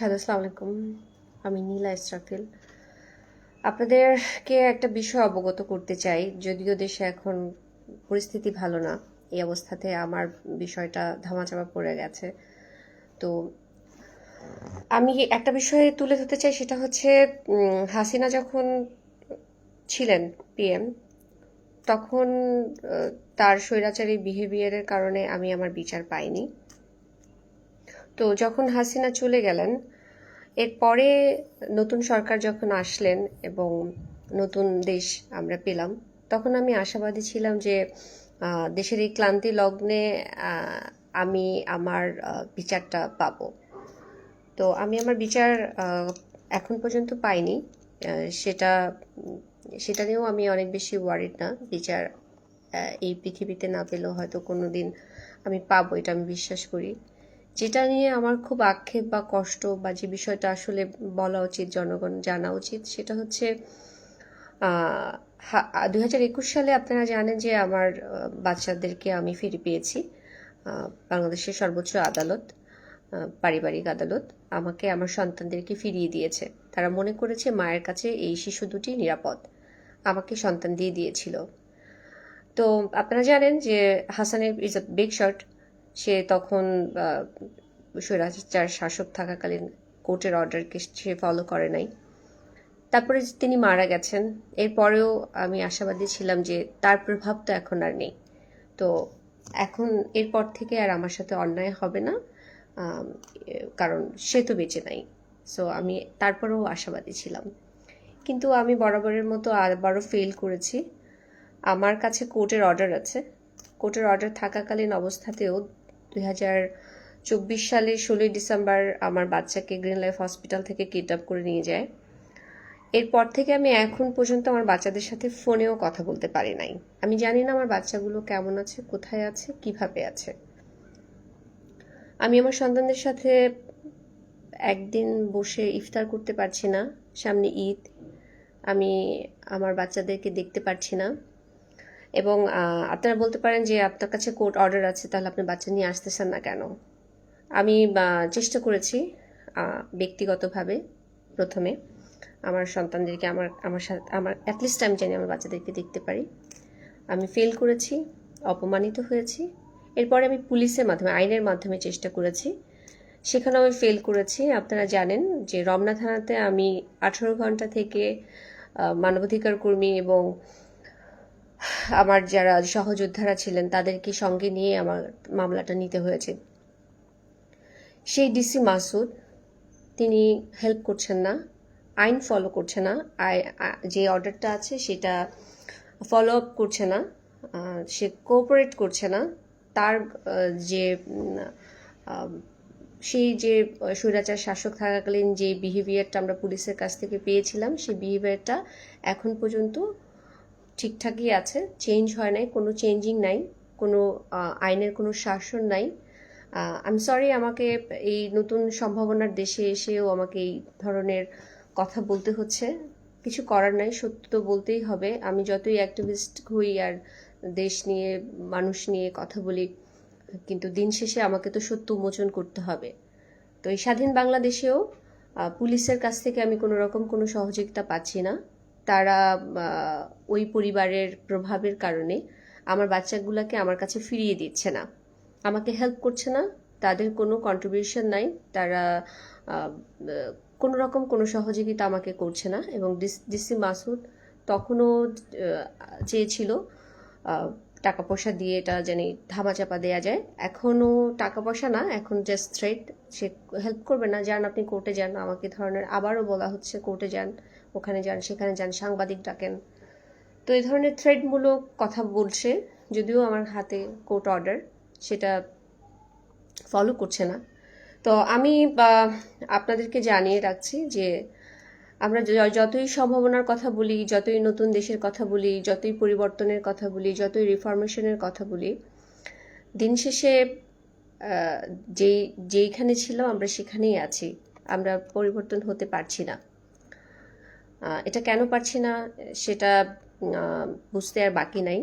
Hello, আসসালামু আলাইকুম। আমি নীলা ইসরাফিল আপনাদেরকে একটা বিষয় অবগত করতে চাই, যদিও দেশে এখন পরিস্থিতি ভালো না, এই অবস্থাতে আমার বিষয়টা ধামাচাপা পড়ে গেছে। তো আমি একটা বিষয়ে তুলে ধরতে চাই, সেটা হচ্ছে হাসিনা যখন ছিলেন পিএম, তখন তার স্বৈরাচারী বিহেভিয়ারের কারণে আমি আমার বিচার পাইনি। তো যখন হাসিনা চলে গেলেন এরপরে নতুন সরকার যখন আসলেন এবং নতুন দেশ আমরা পেলাম, তখন আমি আশাবাদী ছিলাম যে দেশের এই ক্লান্তি লগ্নে আমি আমার বিচারটা পাবো। তো আমি আমার বিচার এখন পর্যন্ত পাইনি। সেটা সেটা নিয়েও আমি অনেক বেশি ওয়ারিড না। বিচার এই পৃথিবীতে না পেলেও হয়তো কোনো দিন আমি পাবো, এটা আমি বিশ্বাস করি। যেটা নিয়ে আমার খুব আক্ষেপ বা কষ্ট বা যে বিষয়টা আসলে বলা উচিত, জনগণ জানা উচিত, সেটা হচ্ছে দুই হাজার একুশ সালে আপনারা জানেন যে আমার বাচ্চাদেরকে আমি ফিরে পেয়েছি বাংলাদেশের সর্বোচ্চ আদালত পারিবারিক আদালত। আমাকে আমার সন্তানদেরকে ফিরিয়ে দিয়েছে। তারা মনে করেছে মায়ের কাছে এই শিশু দুটি নিরাপদ। আমাকে সন্তান দিয়ে দিয়েছিল। তো আপনারা জানেন যে হাসানের ইজ আ বিগ শট সে তখন স্বৈরাচার শাসক থাকাকালীন কোর্টের অর্ডারকে সে ফলো করে নাই। তারপরে তিনি মারা গেছেন, এরপরেও আমি আশাবাদী ছিলাম যে তার প্রভাব তো এখন আর নেই। তো এখন এরপর থেকে আর আমার সাথে অন্যায় হবে না কারণ সে তো বেঁচে নাই। সো আমি তারপরেও আশাবাদী ছিলাম। কিন্তু আমি বরাবরের মতো আবারও ফেল করেছি। আমার কাছে কোর্টের অর্ডার আছে। কোর্টের অর্ডার থাকাকালীন অবস্থাতেও হাজার চব্বিশ সালে ষোলোই ডিসেম্বর আমার বাচ্চাকে গ্রিন লাইফ হসপিটাল থেকে কিডন্যাপ করে নিয়ে যায়। এরপর থেকে আমি এখন পর্যন্ত আমার বাচ্চাদের সাথে ফোনেও কথা বলতে পারি নাই। আমি জানি না আমার বাচ্চাগুলো কেমন আছে, কোথায় আছে, কীভাবে আছে। আমি আমার সন্তানদের সাথে একদিন বসে ইফতার করতে পারছি না, সামনে ঈদ। আমি আমার বাচ্চাদেরকে দেখতে পারছি না। এবং আপনারা বলতে পারেন যে আপনার কাছে কোর্ট অর্ডার আছে, তাহলে আপনি বাচ্চা নিয়ে আসতেছেন না কেন? আমি চেষ্টা করেছি ব্যক্তিগতভাবে প্রথমে। আমার সন্তানদেরকে, আমার আমার সাথে, আমার অ্যাটলিস্ট আমি জানি আমার বাচ্চাদেরকে দেখতে পারি। আমি ফেল করেছি, অপমানিত হয়েছি। এরপরে আমি পুলিশের মাধ্যমে, আইনের মাধ্যমে চেষ্টা করেছি। সেখানেও আমি ফেল করেছি। আপনারা জানেন যে রমনা থানাতে আমি আঠারো ঘণ্টা থেকে মানবাধিকার কর্মী এবং আমার যারা সহযোদ্ধারা ছিলেন, তাদেরকে সঙ্গে নিয়ে আমার মামলাটা নিতে হয়েছে। সেই ডিসি মাসুদ, তিনি হেল্প করছেন না, আইন ফলো করছে না যে অর্ডারটা আছে সেটা ফলো আপ করছে না সে কোঅপারেট করছে না, তার যে সেই যে স্বৈরাচার শাসক থাকাকালীন যে বিহেভিয়ারটা আমরা পুলিশের কাছ থেকে পেয়েছিলাম, সেই বিহেভিয়ারটা এখন পর্যন্ত ঠিকঠাকই আছে চেঞ্জ হয় নাই, কোনো চেঞ্জিং নাই, কোনো আইনের কোনো শাসন নাই। আমি সরি আমাকে এই নতুন সম্ভাবনার দেশে এসেও আমাকে এই ধরনের কথা বলতে হচ্ছে। কিছু করার নাই, সত্য তো বলতেই হবে। আমি যতই অ্যাক্টিভিস্ট হই আর দেশ নিয়ে, মানুষ নিয়ে কথা বলি, কিন্তু দিন শেষে আমাকে তো সত্য উন্মোচন করতে হবে। তো এই স্বাধীন বাংলাদেশেও পুলিশের কাছ থেকে আমি কোনো রকম কোনো সহযোগিতা পাচ্ছি না। তারা ওই পরিবারের প্রভাবের কারণে আমার বাচ্চাগুলোকে আমার কাছে ফিরিয়ে দিচ্ছে না। আমাকে হেল্প করছে না, তাদের কোনো কন্ট্রিবিউশন নাই, তারা কোনো রকম কোনো সহযোগিতা আমাকে করছে না এবং ডিসি মাসুদ তখনও চেয়েছিল টাকা পয়সা দিয়ে এটা জানি ধামাচাপা দেয়া যায়। এখনও টাকা পয়সা না, এখন জাস্ট থ্রেট সে হেল্প করবে না। যান, আপনি কোর্টে যান। আমাকে ধরনের আবারও বলা হচ্ছে কোর্টে যান। ওখানে যান, সেখানে যান, সাংবাদিক ডাকেন। তো এই ধরনের থ্রেডমূলক কথা বলছে, যদিও আমার হাতে কোর্ট অর্ডার সেটা ফলো করছে না। তো আমি আপনাদেরকে জানিয়ে রাখছি যে, আমরা যতই সম্ভাবনার কথা বলি, যতই নতুন দেশের কথা বলি, যতই পরিবর্তনের কথা বলি, যতই রিফরমেশনের কথা বলি, দিন শেষে যেই, যেইখানে ছিলাম, আমরা সেখানেই আছি। আমরা পরিবর্তন হতে পারছি না। এটা কেন পারছি না, সেটা বুঝতে আর বাকি নাই।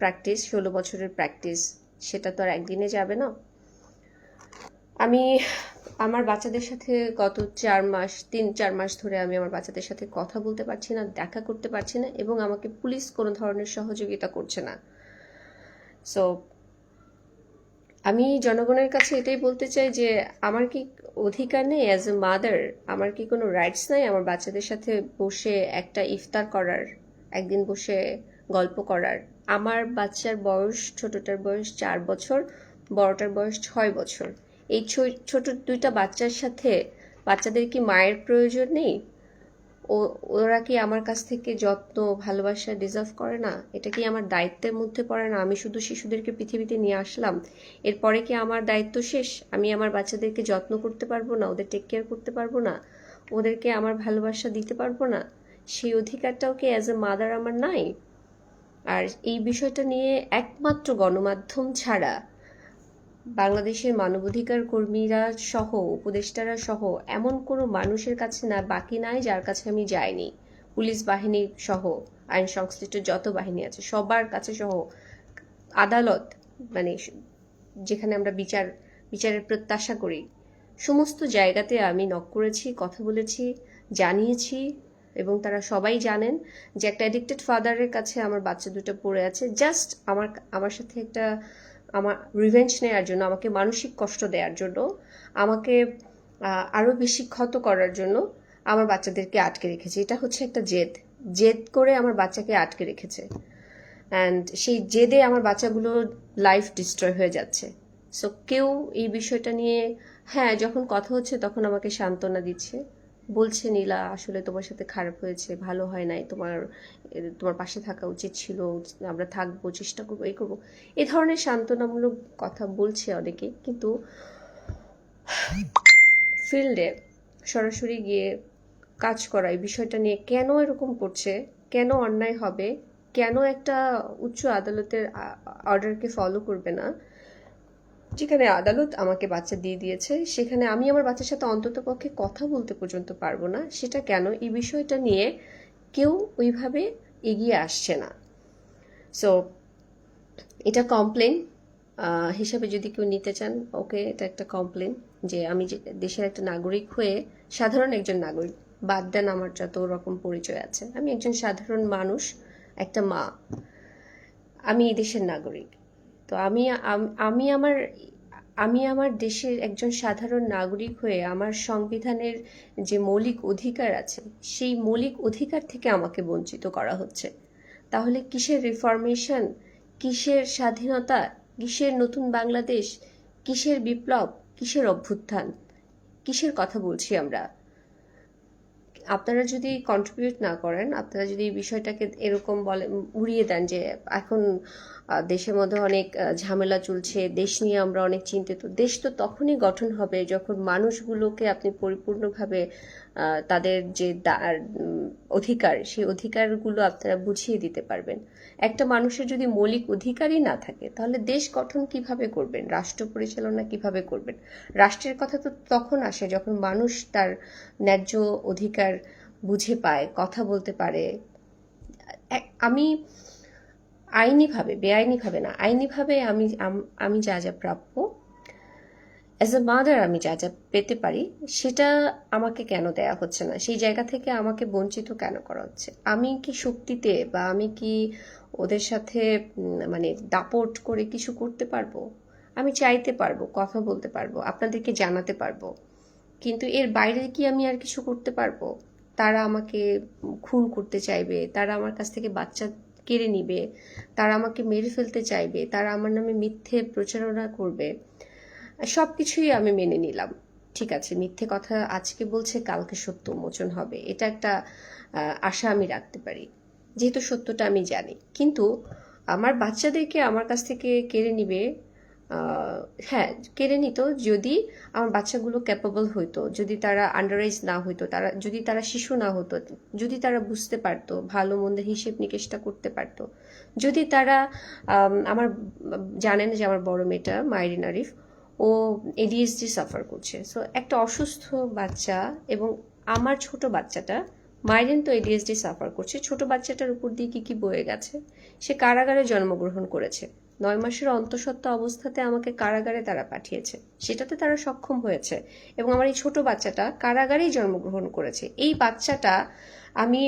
প্র্যাকটিস ষোলো বছরের প্র্যাকটিস সেটা তো আর একদিনে যাবে না। আমি, আমার বাচ্চাদের সাথে গত চার মাস, তিন, চার মাস ধরে আমি আমার বাচ্চাদের সাথে কথা বলতে পারছি না, দেখা করতে পারছি না এবং আমাকে পুলিশ কোনো ধরনের সহযোগিতা করছে না। সো আমি জনগণের কাছে এটাই বলতে চাই যে, আমার কি অধিকার নেই অ্যাজ এ মাদার আমার কি কোনো রাইটস নাই? আমার বাচ্চাদের সাথে বসে একটা ইফতার করার, একদিন বসে গল্প করার। আমার বাচ্চার বয়স, ছোটটার বয়স চার বছর, বড়টার বয়স ছয় বছর। এই ছোট দুইটা বাচ্চার সাথে বাচ্চাদের কি মায়ের প্রয়োজন নেই? ও, ওরা কি আমার কাছ থেকে যত্ন, ভালোবাসা ডিজার্ভ করে না? এটা কি আমার দায়িত্বের মধ্যে পড়ে না? আমি শুধু শিশুদেরকে পৃথিবীতে নিয়ে আসলাম। এরপরে কি আমার দায়িত্ব শেষ? আমি আমার বাচ্চাদেরকে যত্ন করতে পারব না? ওদের টেক কেয়ার করতে পারব না? ওদেরকে আমার ভালোবাসা দিতে পারব না? সেই অধিকারটাও কি অ্যাজ এ মাদার আমার নাই? আর এই বিষয়টা নিয়ে একমাত্র গণমাধ্যম ছাড়া বাংলাদেশের মানবাধিকার কর্মীরা সহ, উপদেষ্টারা সহ এমন কোনো মানুষের কাছে না, বাকি নাই যার কাছে আমি যাইনি। পুলিশ বাহিনী সহ, আইন সংশ্লিষ্ট যত বাহিনী আছে, সবার কাছে সহ আদালত মানে যেখানে আমরা বিচার, বিচারের প্রত্যাশা করি, সমস্ত জায়গাতে আমি নক করেছি, কথা বলেছি, জানিয়েছি এবং তারা সবাই জানেন যে একটা অ্যাডিক্টেড ফাদারের কাছে আমার বাচ্চা দুটো পড়ে আছে। জাস্ট আমার আমার সাথে একটা আমার রিভেঞ্জ নেওয়ার জন্য, আমাকে মানসিক কষ্ট দেওয়ার জন্য, আমাকে আরও বেশি ক্ষত করার জন্য আমার বাচ্চাদেরকে আটকে রেখেছে। এটা হচ্ছে একটা জেদ। জেদ করে আমার বাচ্চাকে আটকে রেখেছে। অ্যান্ড সেই জেদে আমার বাচ্চাগুলো লাইফ ডিস্ট্রয় হয়ে যাচ্ছে। সো কেউ এই বিষয়টা নিয়ে হ্যাঁ যখন কথা হচ্ছে তখন আমাকে সান্ত্বনা দিচ্ছে। বলছে, নীলা, আসলে তোমার সাথে খারাপ হয়েছে, ভালো হয় নাই। তোমার তোমার পাশে থাকা উচিত ছিল। আমরা থাকব, চেষ্টা করব, এই করব। এই ধরনের সান্ত্বনামূলক কথা বলছে অনেকে, কিন্তু ফিল্ডে সরাসরি গিয়ে কাজ করা, এই বিষয়টা নিয়ে কেন এরকম করছে, কেন অন্যায় হবে, কেন একটা উচ্চ আদালতের অর্ডারকে ফলো করবে না যেখানে আদালত আমাকে বাচ্চা দিয়ে দিয়েছে, সেখানে আমি আমার বাচ্চার সাথে অন্তত পক্ষে কথা বলতে পর্যন্ত পারব না। সেটা কেন? এই বিষয়টা নিয়ে কেউ ওইভাবে এগিয়ে আসছে না। সো এটা কমপ্লেন হিসাবে যদি কেউ নিতে চান, ওকে এটা একটা কমপ্লেন যে আমি দেশের একটা নাগরিক হয়ে সাধারণ একজন নাগরিক, বাদ দেন আমার যত রকম পরিচয় আছে, আমি একজন সাধারণ মানুষ, একটা মা। আমি এই দেশের নাগরিক। তো আমি আম- আমি আমার আমি আমার দেশের একজন সাধারণ নাগরিক হয়ে আমার সংবিধানের যে মৌলিক অধিকার আছে, সেই মৌলিক অধিকার থেকে আমাকে বঞ্চিত করা হচ্ছে। তাহলে কিসের রিফরমেশন, কিসের স্বাধীনতা, কিসের নতুন বাংলাদেশ, কিসের বিপ্লব, কিসের অভ্যুত্থান? কিসের কথা বলছি আমরা? আপনারা যদি কন্ট্রিবিউট না করেন, আপনারা যদি বিষয়টাকে এরকম বলে, উড়িয়ে দেন যে এখন দেশের মধ্যে অনেক ঝামেলা চলছে, দেশ নিয়ে আমরা অনেক চিন্তিত, দেশ তো তখনই গঠন হবে যখন মানুষগুলোকে আপনি পরিপূর্ণভাবে তাদের যে অধিকার, সেই অধিকারগুলো আপনারা বুঝিয়ে দিতে পারবেন। একটা মানুষের যদি মৌলিক অধিকারই না থাকে, তাহলে দেশ গঠন কীভাবে করবেন? রাষ্ট্র পরিচালনা কীভাবে করবেন? রাষ্ট্রের কথা তো তখন আসে যখন মানুষ তার ন্যায্য অধিকার বুঝে পায়, কথা বলতে পারে। আমি আইনিভাবে, বেআইনিভাবে না, আইনিভাবে আমি আমি যা যা প্রাপ্য অ্যাজ এ মাদার আমি যা যা পেতে পারি, সেটা আমাকে কেন দেয়া হচ্ছে না? সেই জায়গা থেকে আমাকে বঞ্চিত কেন করা হচ্ছে? আমি কি শক্তিতে বা আমি কি ওদের সাথে মানে দাপট করে কিছু করতে পারব? আমি চাইতে পারব, কথা বলতে পারব, আপনাদেরকে জানাতে পারব। কিন্তু এর বাইরে কি আমি আর কিছু করতে পারব? তারা আমাকে খুন করতে চাইবে, তারা আমার কাছ থেকে বাচ্চা কেড়ে নিবে, তারা আমাকে মেরে ফেলতে চাইবে, তারা আমার নামে মিথ্যে প্রচারণা করবে। সব কিছুই আমি মেনে নিলাম। ঠিক আছে মিথ্যে কথা আজকে বলছে কালকে সত্য উন্মোচন হবে। এটা একটা আশা আমি রাখতে পারি। যেহেতু সত্যটা আমি জানি। কিন্তু আমার বাচ্চাদেরকে আমার কাছ থেকে কেড়ে নিবে হ্যাঁ কেড়ে নিত যদি আমার বাচ্চাগুলো ক্যাপাবল হইতো যদি তারা আন্ডারাইজ না হইতো তারা যদি তারা শিশু না হতো যদি তারা বুঝতে পারতো ভালো মন্দের হিসেব নিকেশটা করতে পারতো যদি তারা আম, আমার জানেন যে আমার বড় মেয়েটা মাইরিন আরিফ ও এডিএসডি সাফার করছে। সো একটা অসুস্থ বাচ্চা এবং আমার ছোট বাচ্চাটা, মাইরেন তো এডিএসডি সাফার করছে। ছোট বাচ্চাটার উপর দিয়ে কী কী বয়ে গেছে? সে কারাগারে জন্মগ্রহণ করেছে। নয় মাসের অন্তঃসত্ত্বা অবস্থাতে আমাকে কারাগারে তারা পাঠিয়েছে। সেটাতে তারা সক্ষম হয়েছে এবং আমার এই ছোট বাচ্চাটা কারাগারেই জন্মগ্রহণ করেছে। এই বাচ্চাটা আমি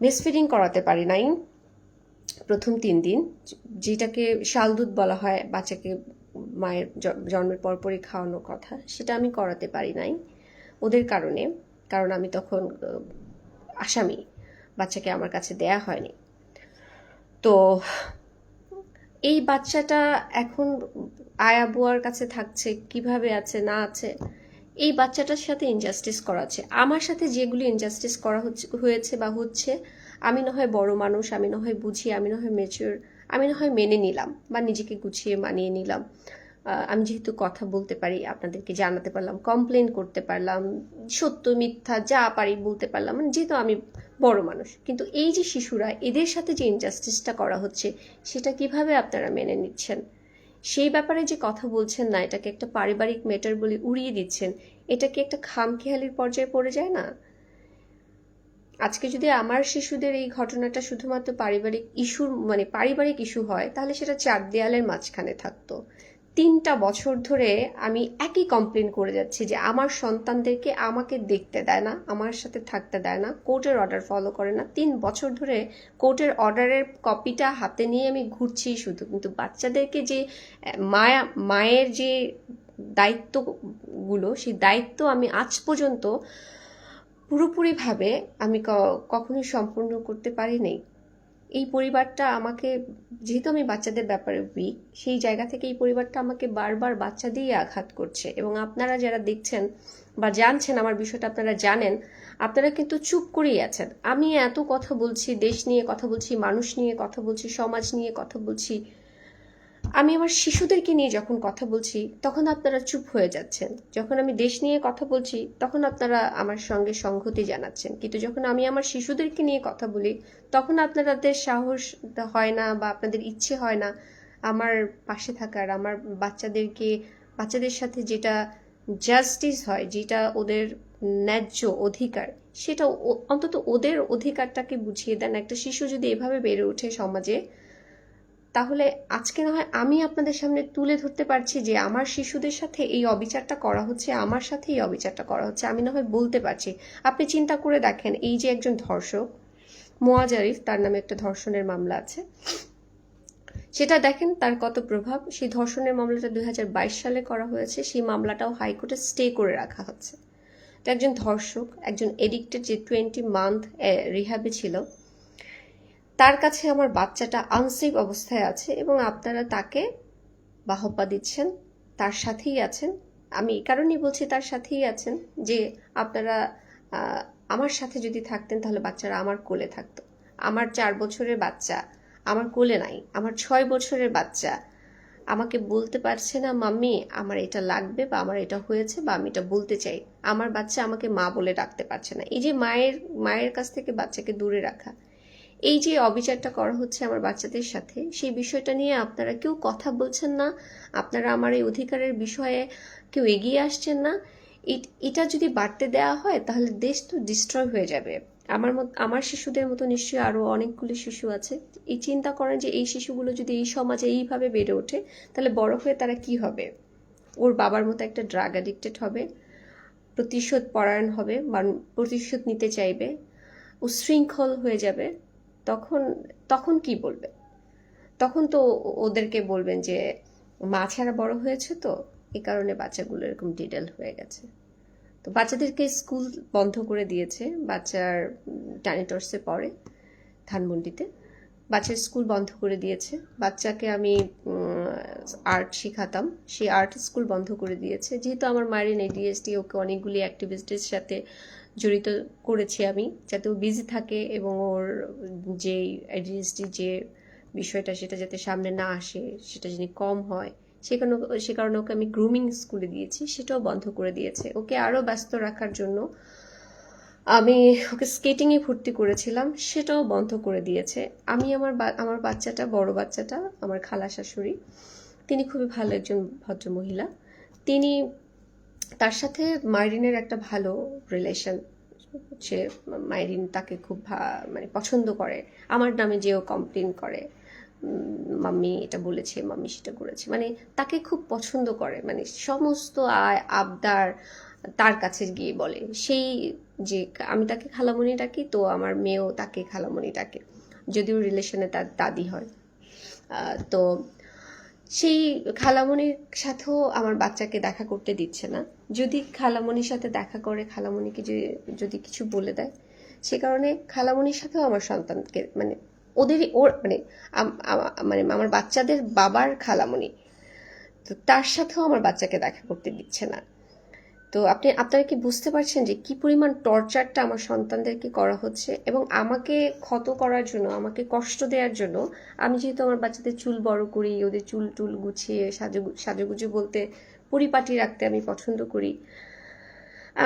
মিসফিডিং করাতে পারি নাই প্রথম তিন দিন, যেটাকে শালদুধ বলা হয়, বাচ্চাকে মায়ের জন্মের পরপরই খাওয়ানোর কথা, সেটা আমি করাতে পারি নাই। ওদের কারণে, কারণ আমি তখন আসামি, বাচ্চাকে আমার কাছে দেয়া হয়নি। তো, এই বাচ্চাটা এখন আয়া বুয়ার কাছে থাকছে, কীভাবে আছে, না আছে, এই বাচ্চাটার সাথে ইনজাস্টিস করা আছে। আমার সাথে যেগুলি ইনজাস্টিস করা হচ্ছে, হয়েছে বা হচ্ছে, আমি না হয় বড় মানুষ, আমি না হয় বুঝি, আমি না হয় মেচিওর আমি না হয় মেনে নিলাম বা নিজেকে গুছিয়ে মানিয়ে নিলাম। আমি যেহেতু কথা বলতে পারি, আপনাদেরকে জানাতে পারলাম কমপ্লেন করতে পারলাম, সত্য, মিথ্যা যা পারি বলতে পারলাম মানে যেহেতু আমি বড় মানুষ, কিন্তু এই যে শিশুরা, এদের সাথে যে ইনজাস্টিসটা করা হচ্ছে, সেটা কীভাবে আপনারা মেনে নিচ্ছেন? সেই ব্যাপারে যে কথা বলছেন না, এটাকে একটা পারিবারিক মেটার বলে উড়িয়ে দিচ্ছেন, এটা কি একটা খামখেয়ালির পর্যায়ে পড়ে যায় না? আজকে যদি আমার শিশুদের এই ঘটনাটা শুধুমাত্র পারিবারিক ইস্যুর মানে পারিবারিক ইস্যু হয়, তাহলে সেটা চার দেয়ালের মাঝখানে থাকতো। তিনটা বছর ধরে আমি একই কমপ্লেন করে যাচ্ছি যে আমার সন্তানদেরকে আমাকে দেখতে দেয় না, আমার সাথে থাকতে দেয় না কোর্টের অর্ডার ফলো করে না। তিন বছর ধরে কোর্টের অর্ডারের কপিটা হাতে নিয়ে আমি ঘুরছি শুধু, কিন্তু বাচ্চাদেরকে যে, মায়া, মায়ের যে দায়িত্বগুলো, সেই দায়িত্ব আমি আজ পর্যন্ত পুরোপুরিভাবে আমি কখনোই সম্পূর্ণ করতে পারিনি এই পরিবারটা আমাকে, যেহেতু আমি বাচ্চাদের ব্যাপারে উইক সেই জায়গা থেকে এই পরিবারটা আমাকে বারবার বাচ্চা দিয়ে আঘাত করছে। এবং আপনারা যারা দেখছেন বা জানছেন আমার বিষয়টা আপনারা জানেন, আপনারা কিন্তু চুপ করেই আছেন। আমি এত কথা বলছি, দেশ নিয়ে কথা বলছি, মানুষ নিয়ে কথা বলছি, সমাজ নিয়ে কথা বলছি আমি আমার শিশুদেরকে নিয়ে যখন কথা বলছি, তখন আপনারা চুপ হয়ে যাচ্ছেন। যখন আমি দেশ নিয়ে কথা বলছি, তখন আপনারা আমার সঙ্গে সংহতি জানাচ্ছেন। কিন্তু যখন আমি আমার শিশুদেরকে নিয়ে কথা বলি, তখন আপনাদের সাহস হয় না বা আপনাদের ইচ্ছে হয় না আমার পাশে থাকার, আমার বাচ্চাদেরকে, বাচ্চাদের সাথে যেটা জাস্টিস হয়, যেটা ওদের ন্যায্য অধিকার, সেটা অন্তত ওদের অধিকারটাকে বুঝিয়ে দেন। একটা শিশু যদি এভাবে বেড়ে ওঠে সমাজে তাহলে আজকে না হয় আমি আপনাদের সামনে তুলে ধরতে পারছি যে আমার শিশুদের সাথে এই অবিচারটা করা হচ্ছে, আমার সাথে এই অবিচারটা করা হচ্ছে, আমি না হয় বলতে পারছি। আপনি চিন্তা করে দেখেন, এই যে একজন ধর্ষক, মোয়াজ আরিফ, তার নামে একটা ধর্ষণের মামলা আছে। সেটা দেখেন তার কত প্রভাব। সেই ধর্ষণের মামলাটা দুই হাজার বাইশ সালে করা হয়েছে, সেই মামলাটাও হাইকোর্টে স্টে করে রাখা হচ্ছে। তো একজন ধর্ষক, একজন এডিক্টেড যে টোয়েন্টি মান্থ রিহাবে ছিল তার কাছে আমার বাচ্চাটা আনসেফ অবস্থায় আছে এবং আপনারা তাকে বাহবা দিচ্ছেন, তার সাথেই আছেন। আমি এই কারণেই বলছি তার সাথেই আছেন যে আপনারা আমার সাথে যদি থাকতেন তাহলে বাচ্চারা আমার কোলে থাকতো। আমার চার বছরের বাচ্চা, আমার কোলে নাই, আমার ছয় বছরের বাচ্চা। আমাকে বলতে পারছে না, মাম্মি, আমার এটা লাগবে বা আমার এটা হয়েছে বা আমি এটা বলতে চাই। আমার বাচ্চা আমাকে মা বলে ডাকতে পারছে না। এই যে মায়ের মায়ের কাছ থেকে বাচ্চাকে দূরে রাখা এই যে অবিচারটা করা হচ্ছে আমার বাচ্চাদের সাথে, সেই বিষয়টা নিয়ে আপনারা কেউ কথা বলছেন না, আপনারা আমার এই অধিকারের বিষয়ে কেউ এগিয়ে আসছেন না এটা যদি বাড়তে দেওয়া হয় তাহলে দেশ তো ডিস্ট্রয় হয়ে যাবে। আমার মত, আমার শিশুদের মতো নিশ্চয়ই আরও অনেকগুলি শিশু আছে। এই চিন্তা করেন যে এই শিশুগুলো যদি এই সমাজে এইভাবে বেড়ে ওঠে, তাহলে বড় হয়ে তারা কি হবে? ওর বাবার মতো একটা ড্রাগ অ্যাডিক্টেড হবে, প্রতিশোধ পরায়ণ হবে প্রতিশোধ নিতে চাইবে উশৃঙ্খল হয়ে যাবে। তখন তখন কি বলবে? তখন তো ওদেরকে বলবেন যে, মা ছাড়া বড় হয়েছে তো এই কারণে বাচ্চাগুলো এরকম ডিটেল হয়ে গেছে। তো বাচ্চাদেরকে স্কুল বন্ধ করে দিয়েছে, বাচ্চার টানিটর্সে পড়ে ধানমন্ডিতে। বাচ্চার স্কুল বন্ধ করে দিয়েছে। বাচ্চাকে আমি আর্ট শেখাতাম। সেই আর্ট স্কুল বন্ধ করে দিয়েছে। যেহেতু আমার মায়ের এডিএসটি ওকে অনেকগুলি অ্যাক্টিভিস্টের সাথে জড়িত করেছি আমি, যাতে ও বিজি থাকে এবং ওর যে এডিএসটি যে বিষয়টা সেটা যাতে সামনে না আসে, সেটা যিনি কম হয়, সে সেখানে সে কারণে ওকে আমি গ্রুমিং স্কুলে দিয়েছি, সেটাও বন্ধ করে দিয়েছে। ওকে আরও ব্যস্ত রাখার জন্য আমি ওকে স্কেটিংয়ে ভর্তি করেছিলাম, সেটাও বন্ধ করে দিয়েছে। আমি আমার আমার বাচ্চাটা, বড় বাচ্চাটা, আমার খালা শাশুড়ি, তিনি খুবই ভালো একজন ভদ্র মহিলা তিনি তার সাথে মাইরিনের একটা ভালো রিলেশন সে মাইরিন তাকে খুব মানে পছন্দ করে। আমার নামে যেও কমপ্লেন করে। মাম্মি এটা বলেছে, মাম্মি সেটা করেছে। মানে তাকে খুব পছন্দ করে। মানে সমস্ত আয়, আবদার তার কাছে গিয়ে বলে। সেই যে, আমি তাকে খালামণি ডাকি, তো আমার মেয়েও তাকে খালামণি ডাকে। যদিও রিলেশনে তার দাদি হয়। তো সেই খালামণির সাথেও আমার বাচ্চাকে দেখা করতে দিচ্ছে না। যদি খালামণির সাথে দেখা করে, খালামণিকে যদি কিছু বলে দেয়, সে কারণে খালামণির সাথেও আমার সন্তানকে মানে ওদেরই, ওর মানে মানে আমার বাচ্চাদের বাবার খালামণি। তো তার সাথেও আমার বাচ্চাকে দেখা করতে দিচ্ছে না। তো আপনি, আপনারা কি বুঝতে পারছেন যে কি পরিমাণ টর্চারটা আমার সন্তানদেরকে করা হচ্ছে? এবং আমাকে ক্ষত করার জন্য, আমাকে কষ্ট দেওয়ার জন্য আমি যেহেতু আমার বাচ্চাদের চুল বড় করি, ওদের চুল টুল গুছিয়ে সাজু, সাজুগুজু বলতে পরিপাটি রাখতে আমি পছন্দ করি,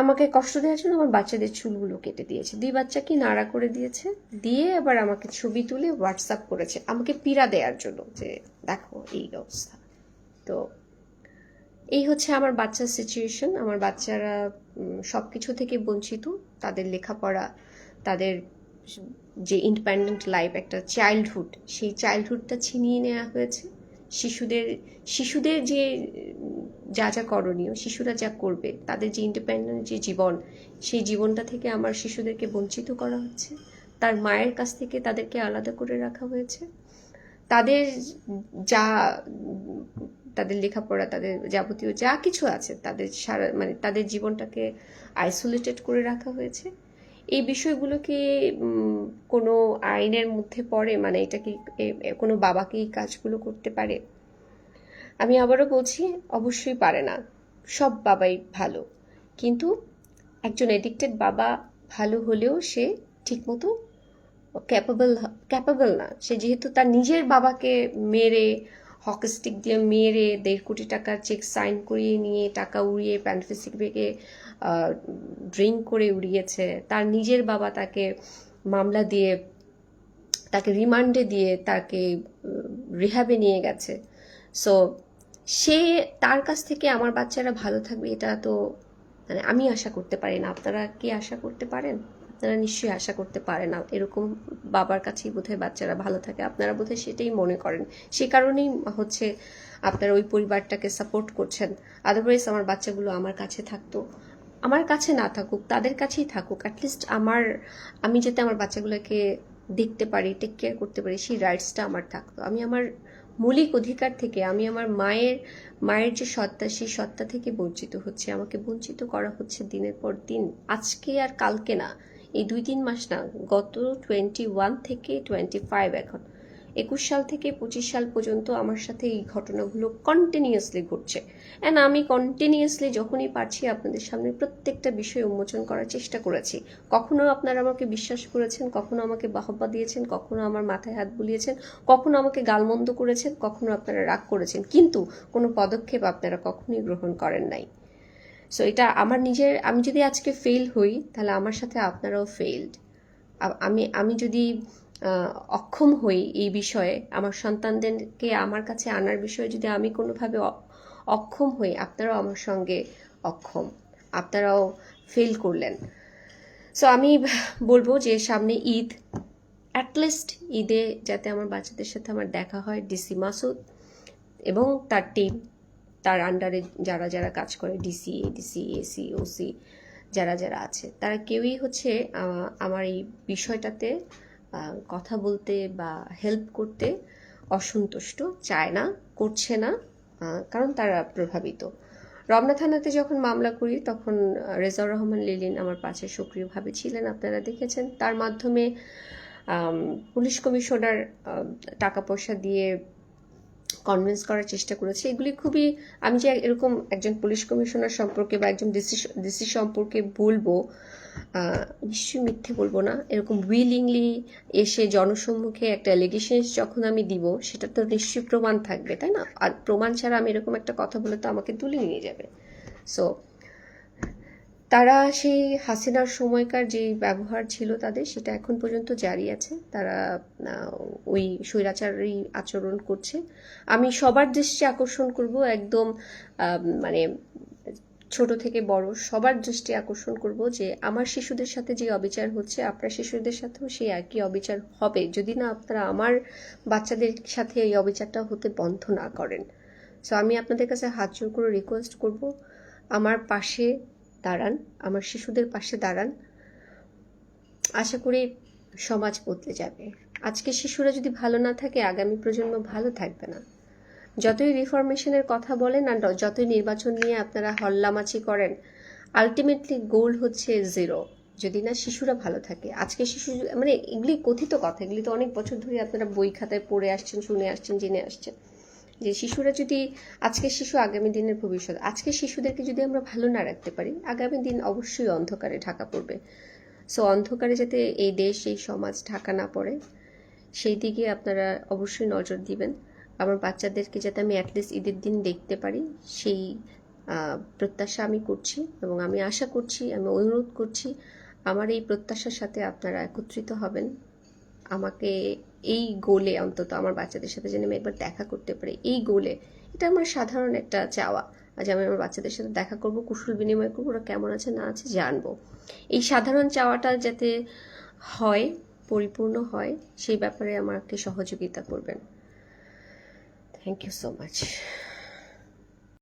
আমাকে কষ্ট দেওয়ার জন্য আমার বাচ্চাদের চুলগুলো কেটে দিয়েছে। দুই বাচ্চাকে নাড়া করে দিয়েছে? দিয়ে আবার আমাকে ছবি তুলে হোয়াটসঅ্যাপ করেছে, আমাকে পীড়া দেওয়ার জন্য যে, দেখো এই অবস্থা। তো এই হচ্ছে আমার বাচ্চার সিচুয়েশন আমার বাচ্চারা সব কিছু থেকে বঞ্চিত। তাদের লেখাপড়া, তাদের যে ইন্ডিপেন্ডেন্ট লাইফ একটা চাইল্ডহুড সেই চাইল্ডহুডটা ছিনিয়ে নেওয়া হয়েছে। শিশুদের শিশুদের যে, যা যা করণীয়, শিশুরা যা করবে, তাদের যে ইন্ডিপেন্ডেন্ট যে জীবন, সেই জীবনটা থেকে আমার শিশুদেরকে বঞ্চিত করা হচ্ছে। তার মায়ের কাছ থেকে তাদেরকে আলাদা করে রাখা হয়েছে। তাদের যা তাদের লেখাপড়া তাদের যাবতীয় যা কিছু আছে তাদের সারা মানে তাদের জীবনটাকে আইসোলেটেড করে রাখা হয়েছে। এই বিষয়গুলোকে উম, কোনো আইনের মধ্যে পড়ে মানে এটা কি কোনো বাবা কি এই কাজগুলো করতে পারে? আমি আবারও বলছি অবশ্যই পারে না। সব বাবাই ভালো। কিন্তু একজন এডিক্টেড বাবা ভালো হলেও সে ঠিকমতো ক্যাপাবল ক্যাপাবল না। সে যেহেতু তার নিজের বাবাকে মেরে হকি স্টিক দিয়ে মেরে দেড় কোটি টাকার চেক সাইন করিয়ে নিয়ে টাকা উড়িয়ে প্যান্টফিসিক বেগে ড্রিঙ্ক করে উড়িয়েছে। তার নিজের বাবা তাকে মামলা দিয়ে, তাকে রিমান্ডে দিয়ে তাকে রিহাবে নিয়ে গেছে। সো, সে তার কাছ থেকে আমার বাচ্চারা ভালো থাকবে এটা তো মানে আমি আশা করতে পারি না। আপনারা কি আশা করতে পারেন? আপনারা নিশ্চয়ই আশা করতে পারে না। এরকম বাবার কাছেই বোধহয় বাচ্চারা ভালো থাকে। আপনারা বোধহয় সেটাই মনে করেন। সে কারণেই হচ্ছে আপনারা ওই পরিবারটাকে সাপোর্ট করছেন। আদারওয়াইজ আমার বাচ্চাগুলো আমার কাছে থাকতো। আমার কাছে না থাকুক, তাদের কাছেই থাকুক। অ্যাটলিস্ট আমার, আমি যাতে আমার বাচ্চাগুলোকে দেখতে পারি টেক কেয়ার করতে পারি, সেই রাইটসটা আমার থাকতো। আমি আমার মৌলিক অধিকার থেকে, আমি আমার মায়ের মায়ের যে সত্তা, সেই সত্তা থেকে বঞ্চিত হচ্ছে। আমাকে বঞ্চিত করা হচ্ছে দিনের পর দিন। আজকে আর কালকে না। এই দুই তিন মাস না, গত টোয়েন্টি ওয়ান থেকে টোয়েন্টি ফাইভ এখন। একুশ সাল থেকে পঁচিশ সাল পর্যন্ত আমার সাথে এই ঘটনাগুলো কন্টিনিউয়াসলি ঘটছে। অ্যান্ড আমি কন্টিনিউয়াসলি যখনই পারছি আপনাদের সামনে প্রত্যেকটা বিষয় উন্মোচন করার চেষ্টা করেছি। কখনো আপনারা আমাকে বিশ্বাস করেছেন, কখনো আমাকে বাহবা দিয়েছেন, কখনো আমার মাথায় হাত বুলিয়েছেন, কখনো আমাকে গালমন্দ করেছেন, কখনো আপনারা রাগ করেছেন। কিন্তু কোনো পদক্ষেপ আপনারা কখনোই গ্রহণ করেন নাই। সো এটা আমার নিজের, আমি যদি আজকে ফেল হই, তাহলে আমার সাথে আপনারাও ফেইলড আমি আমি যদি অক্ষম হই এই বিষয়ে, আমার সন্তানদেরকে আমার কাছে আনার বিষয়ে যদি আমি কোনোভাবে অক্ষম হই, আপনারাও আমার সঙ্গে অক্ষম। আপনারাও ফেল করলেন। সো আমি বলব যে সামনে ঈদ অ্যাটলিস্ট ঈদে যাতে আমার বাচ্চাদের সাথে আমার দেখা হয়, ডিসি মাসুদ এবং তার টিম তার আন্ডারে যারা যারা কাজ করে ডিসি এডিসি এসি ওসি যারা যারা আছে, তারা কেউই হচ্ছে আমার এই বিষয়টাতে কথা বলতে বা হেল্প করতে অসন্তুষ্ট, চায় না, করছে না কারণ তারা প্রভাবিত। রমনা থানাতে যখন মামলা করি, তখন রেজাউর রহমান লিলিন আমার পাশে সক্রিয়ভাবে ছিলেন, আপনারা দেখেছেন। তার মাধ্যমে পুলিশ কমিশনার টাকা পয়সা দিয়ে কনভিন্স করার চেষ্টা করেছি। এগুলি খুবই, আমি যে এরকম একজন পুলিশ কমিশনার সম্পর্কে বা একজন ডিসি ডিসি সম্পর্কে বলব নিশ্চয়ই মিথ্যে বলব না। এরকম উইলিংলি এসে জনসম্মুখে একটা অ্যালিগেশন যখন আমি দিব সেটা তো নিশ্চয়ই প্রমাণ থাকবে, তাই না? আর প্রমাণ ছাড়া আমি এরকম একটা কথা বলে তো আমাকে তুলে নিয়ে যাবে। সো তারা সেই হাসিনার সময়কার যে ব্যবহার ছিল তাদের, সেটা এখন পর্যন্ত জারি আছে। তারা ওই স্বৈরাচারী আচরণ করছে। আমি সবার দৃষ্টি আকর্ষণ করব একদম মানে ছোট থেকে বড় সবার দৃষ্টি আকর্ষণ করব যে আমার শিশুদের সাথে যে অবিচার হচ্ছে, আপনার শিশুদের সাথেও সেই একই অবিচার হবে। যদি না আপনারা আমার বাচ্চাদের সাথে এই অবিচারটা হতে বন্ধ না করেন। সো আমি আপনাদের কাছে হাত জোর করে রিকোয়েস্ট করব, আমার পাশে দাঁড়ান, আমার শিশুদের পাশে দাঁড়ান। আশা করি সমাজ বদলে যাবে। আজকে শিশুরা যদি ভালো না থাকে, আগামী প্রজন্ম ভালো থাকবে না। যতই রিফরমেশনের কথা বলেন আর যতই নির্বাচন নিয়ে আপনারা হল্লামাচি করেন আলটিমেটলি গোল হচ্ছে জিরো যদি না, শিশুরা ভালো থাকে। আজকে শিশু মানে এগুলি কথিত কথা, এগুলি তো অনেক বছর ধরে আপনারা বই খাতায় পড়ে আসছেন, শুনে আসছেন, জেনে আসছেন। যে শিশুরা যদি আজকে শিশু আগামী দিনের ভবিষ্যৎ আজকে শিশুদেরকে যদি আমরা ভালো না রাখতে পারি, আগামী দিন অবশ্যই অন্ধকারে ঢাকা পড়বে। সো অন্ধকারে যাতে এই দেশ, এই সমাজ ঢাকা না পড়ে, সেই দিকে আপনারা অবশ্যই নজর দিবেন। আমার বাচ্চাদেরকে যাতে আমি অ্যাটলিস্ট ঈদের দিন দেখতে পারি, সেই প্রত্যাশা আমি করছি এবং আমি আশা করছি, আমি অনুরোধ করছি, আমার এই প্রত্যাশার সাথে আপনারা একত্রিত হবেন। আমাকে এই গোলে অন্তত আমার বাচ্চাদের সাথে যেন আমি একবার দেখা করতে পারি। এই গোলে। এটা আমার সাধারণ একটা চাওয়া। আজ আমি আমার বাচ্চাদের সাথে দেখা করব, কুশল বিনিময় করব, ওরা কেমন আছে, না আছে জানব। এই সাধারণ চাওয়াটা যাতে হয়, পরিপূর্ণ হয়, সেই ব্যাপারে আমাকে সহযোগিতা করবেন। Thank you so much